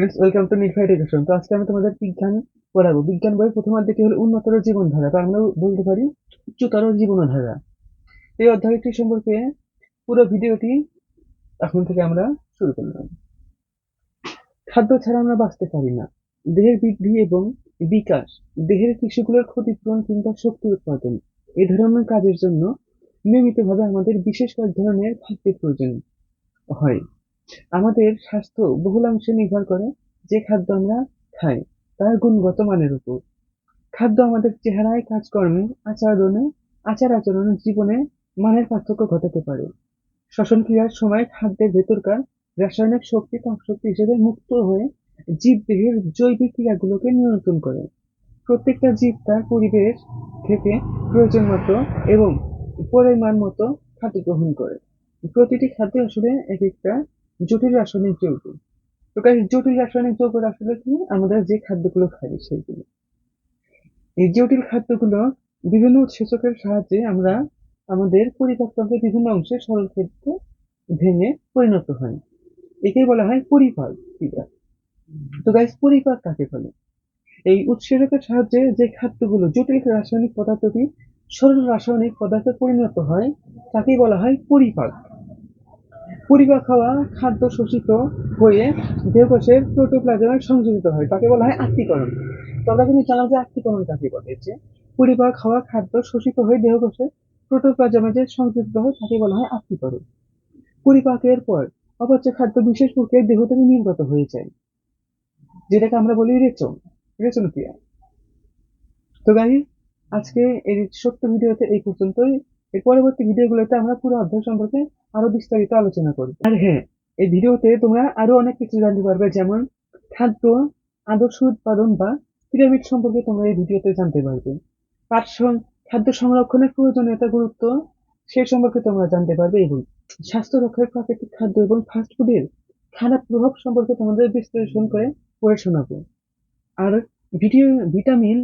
Friends welcome to Nirbhay education তো আজকে আমি তোমাদের বিজ্ঞান পড়াবো। বিজ্ঞান বই প্রথম হলো? জীবনধারা। আমরা বলতে পারি উচ্চতর জীবনধারা। এই অধ্যায়টি সম্পর্কে পুরো ভিডিওটি এখন থেকে আমরা শুরু করলাম। খাদ্য ছাড়া আমরা বাঁচতে পারি না। দেহের বৃদ্ধি এবং বিকাশ। দেহের টিস্যুগুলোর ক্ষতিপূরণ কিংবা শক্তি উৎপাদন। এই ধরনের কাজের জন্য নিয়মিতভাবে আমাদের বিশেষ কয়েক ধরনের খাদ্যের প্রয়োজন হয়। আমাদের স্বাস্থ্য বহুলাংশে নির্ভর করে যে খাদ্য আমরা খাই, তার গুণগত মানের উপর। খাদ্য আমাদের চেহারায়, কাজকর্মে, আচরণে, আচার আচরণে জীবনে মানের পার্থক্য ঘটাতে পারে। শ্বসন ক্রিয়ার সময় খাদ্যের ভেতরকার রাসায়নিক শক্তি শক্তি হিসেবে মুক্ত হয়ে জীব দেহের জৈবিক ক্রিয়াগুলোকে নিয়ন্ত্রণ করে। প্রত্যেকটা জীব তার পরিবেশ থেকে প্রয়োজন মতো এবং পরিমাণ মতো খাদ্য গ্রহণ করে। প্রতিটি খাদ্য আসলে এক একটা জটিল রাসায়নিক যৌগ। তো guys, জটিল রাসায়নিক যৌগ আসলে কি? আমরা যে খাদ্যগুলো খাই সেইগুলো। এই জটিল খাদ্যগুলো বিভিন্ন উৎসেচকের সাহায্যে আমরা আমাদের পরিপাকতন্ত্রের বিভিন্ন অংশে সরল ক্ষেত্রে ভেঙে পরিণত হয়। একেই বলা হয় পরিপাক ক্রিয়া। তো গাইস পরিপাক কাকে বলে? এই উৎসেচকের সাহায্যে যে খাদ্যগুলো জটিল রাসায়নিক পদার্থটি সরল রাসায়নিক পদার্থে পরিণত হয় তাকেই বলা হয় পরিপাক। পরিপাক হওয়া খাদ্য শোষিত হয়ে দেহকোষের প্রোটোপ্লাজমে সংযোজিত হয়। তাকে বলা হয় আত্মীকরণ তো আমরা কিন্তু জানলাম যে আত্মীকরণ কাকে বলে? যে পরিপাক হওয়া খাদ্য শোষিত হয়ে দেহকোষে প্রোটোপ্লাজমে যে সংযোজিত হয়, তাকে বলা হয় আত্মীকরণ পরিপাকের পর অপচ্য খাদ্য বিশেষ প্রক্রিয়ায় দেহ থেকে নির্গত হয়ে যায়। যেটাকে আমরা বলি রেচন রেচন ক্রিয়া তো গাই আজকে এই ছোট্ট ভিডিওতে এই পর্যন্তই। এর পরবর্তী ভিডিওগুলোতে আমরা পুরো অধ্যায় সম্পর্কে আরও বিস্তারিত আলোচনা করব। আর হ্যাঁ এই ভিডিওতে তোমরা আরও অনেক কিছু জানতে পারবে, যেমন খাদ্য, আদর্শ উৎপাদন বা পিরামিড সম্পর্কে তোমরা এই ভিডিওতে জানতে পারবে। পাট খাদ্য সংরক্ষণের প্রয়োজনীয়তা, গুরুত্ব সে সম্পর্কে তোমরা জানতে পারবে এবং স্বাস্থ্য রক্ষার প্রাকৃতিক খাদ্য এবং ফাস্টফুডের খারাপ প্রভাব সম্পর্কে তোমাদের বিশ্লেষণ করে পড়ে শোনাবো। আর ভিডিও ভিটামিন,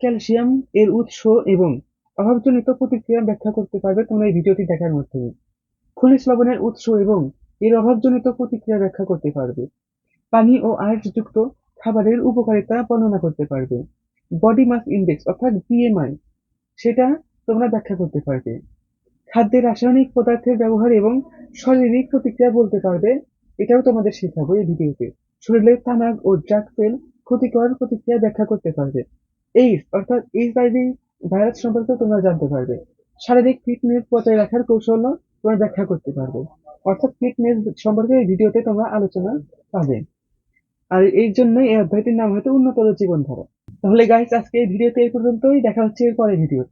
ক্যালসিয়াম এর উৎস এবং অভাবজনিত প্রতিক্রিয়া ব্যাখ্যা করতে পারবে তোমরা এই ভিডিওটি দেখার মাধ্যমে খনিজ লবণের উৎস এবং এর অভাবজনিত প্রতিক্রিয়া ব্যাখ্যা করতে পারবে। পানি ও আয়োডযুক্ত খাবারের উপকারিতা বর্ণনা করতে পারবে। বডি মাস ইন্ডেক্স অর্থাৎ বিএমআই সেটা তোমরা ব্যাখ্যা করতে পারবে। খাদ্যে রাসায়নিক পদার্থের ব্যবহার এবং শারীরিক প্রতিক্রিয়া বলতে পারবে, এটাও তোমাদের শেখাবো এই ভিডিওতে। শরীরে তামাক ও ড্রাগ সেল ক্ষতিকর প্রতিক্রিয়া ব্যাখ্যা করতে পারবে। এইডস অর্থাৎ এইচআইভি ভাইরাস সম্পর্কে তোমরা জানতে পারবে। শারীরিক ফিটনেস বজায় রাখার কৌশল তোমরা ব্যাখ্যা করতে পারবে। অর্থাৎ ফিটনেস সম্পর্কে এই ভিডিওতে তোমরা আলোচনা পাবে। আর এই জন্যই এই অধ্যায়টির নাম হয়তো উন্নত জীবনধারা। তাহলে গাইস আজকে এই ভিডিওতে এই পর্যন্তই। দেখা হচ্ছে এর পরের ভিডিওতে